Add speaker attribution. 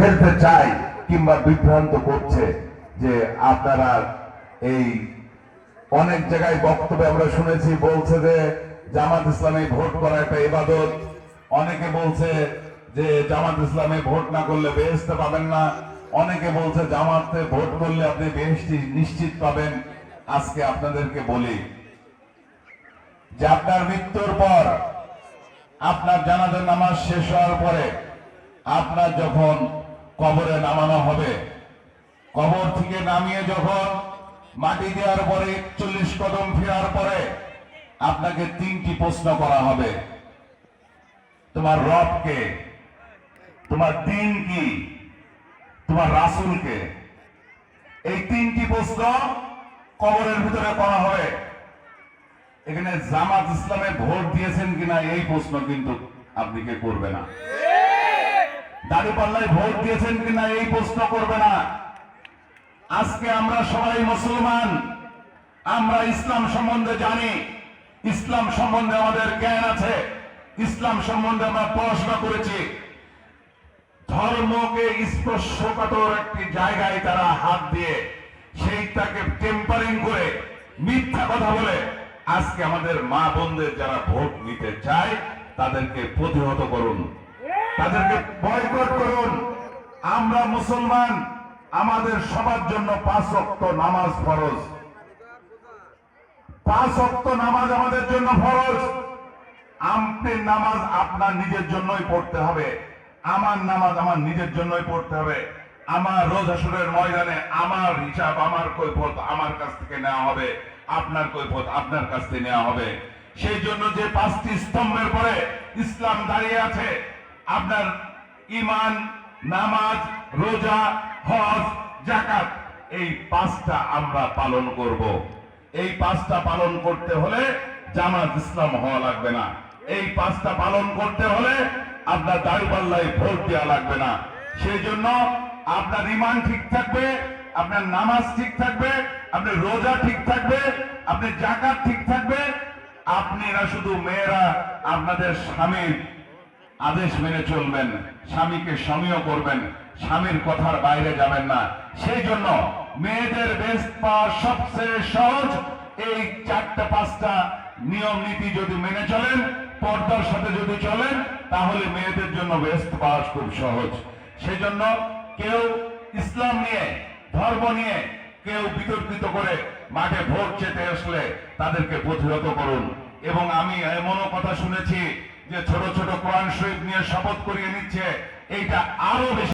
Speaker 1: ফেলতে চাই কিংবা বিভ্রান্ত করছে যে আপনারা এই অনেক জায়গায় বক্তব্য আমরা শুনেছি, বলছে যে জামাত ইসলামে ভোট করা একটা ইবাদত। অনেকে বলছে যে জামাত ইসলামে ভোট না করলে বেহেস্তে পাবেন না। অনেকে বলছে জামাতে ভোট করলে আপনি বেহেস্তি নিশ্চিত পাবেন। আজকে আপনাদেরকে বলি যে আপনার মৃত্যুর পর আপনার জানাজার নামাজ শেষ হওয়ার পরে আপনার যখন কবরে নামানো হবে। কবর থেকে নামিয়ে যখন মাটি দেওয়ার পরে চল্লিশ কদম ফেরার পরে আপনাকে তিনটি প্রশ্ন করা হবে। তোমার রবকে তোমার দিন কি? তোমার রাসুলকে এই তিনটি প্রশ্ন কবরের ভিতরে করা হবে। এখানে জামাত ইসলামে ভোট দিয়েছেন কিনা এই প্রশ্ন কিন্তু আপনি কে করবে না। দাঁড়িপাল্লায় ভোট দিয়েছেন কিনা এই প্রশ্ন করবে না। আজকে আমরা সবাই মুসলমান, আমরা ইসলাম সম্বন্ধে জানি। ইসলাম সম্বন্ধে আমাদের জ্ঞান আছে। ইসলাম সম্বন্ধে আমরা পড়াশোনা করেছি। ধর্মকে স্পর্শকাতর একটি জায়গায় তারা হাত দিয়ে সেইটাকে টেম্পারিং করে মিথ্যা কথা বলে আজকে আমাদের মা বোনদের যারা ভোট নিতে চায়, তাদেরকে প্রতিহত করুন। তাদেরকে বয়কট করুন। আমরা মুসলমান, আমাদের সবার জন্য পাঁচ অক্ত নামাজ ফরজ। পাঁচ অক্ত নামাজ আমাদের জন্য ফরজ। আপনি নামাজ আপনার নিজের জন্যই পড়তে হবে। আমার নামাজ আমার নিজের জন্যই পড়তে হবে। আমার রোজ আসরের ময়দানে আমার হিসাব, আমার কৈফত আমার কাছ থেকে নেওয়া হবে। আপনার কৈফত আপনার কাছ থেকে নেওয়া হবে। সেই জন্য যে পাঁচটি স্তম্ভের পরে ইসলাম দাঁড়িয়ে আছে আপনার ইমান নামাজ, রোজা, হজ জাকাত এই পাঁচটা আমরা পালন করব। এই পাঁচটা পালন করতে হলে জামাত ইসলাম হওয়া লাগবে না। এই পাঁচটা পালন করতে হলে আপনার দাড়িপাল্লায় ভোট দেওয়া লাগবে না। সেই জন্য আপনার ইমান ঠিক থাকবে, আপনার নামাজ ঠিক থাকবে, আপনার রোজা ঠিক থাকবে আপনি জাকাত ঠিক থাকবে। আপনারা শুধু মেয়েরা, আপনাদের স্বামীর আদেশ মেনে চলবেন, স্বামীকে স্বামীও করবেন, স্বামীর কথার বাইরে যাবেন না। সেই জন্য মেয়েদের বেস্ট পাওয়া সবচেয়ে সহজ এই চারটা, পাঁচটা নিয়ম, নীতি যদি মেনে চলেন, পর্দার সাথে যদি চলেন, তাহলে মেয়েদের জন্য বেস্ট পাওয়া খুব সহজ। সেই জন্য কেউ ইসলাম নিয়ে, ধর্ম নিয়ে কেউ বিতর্কিত করে মাঠে ভোট চেতে আসলে তাদেরকে প্রতিহত করুন। এবং আমি এমনও কথা শুনেছি যে ছোট ছোট কোরআন শরীফ নিয়ে শপথ করিয়ে নিচ্ছে এইটা আরও বেশি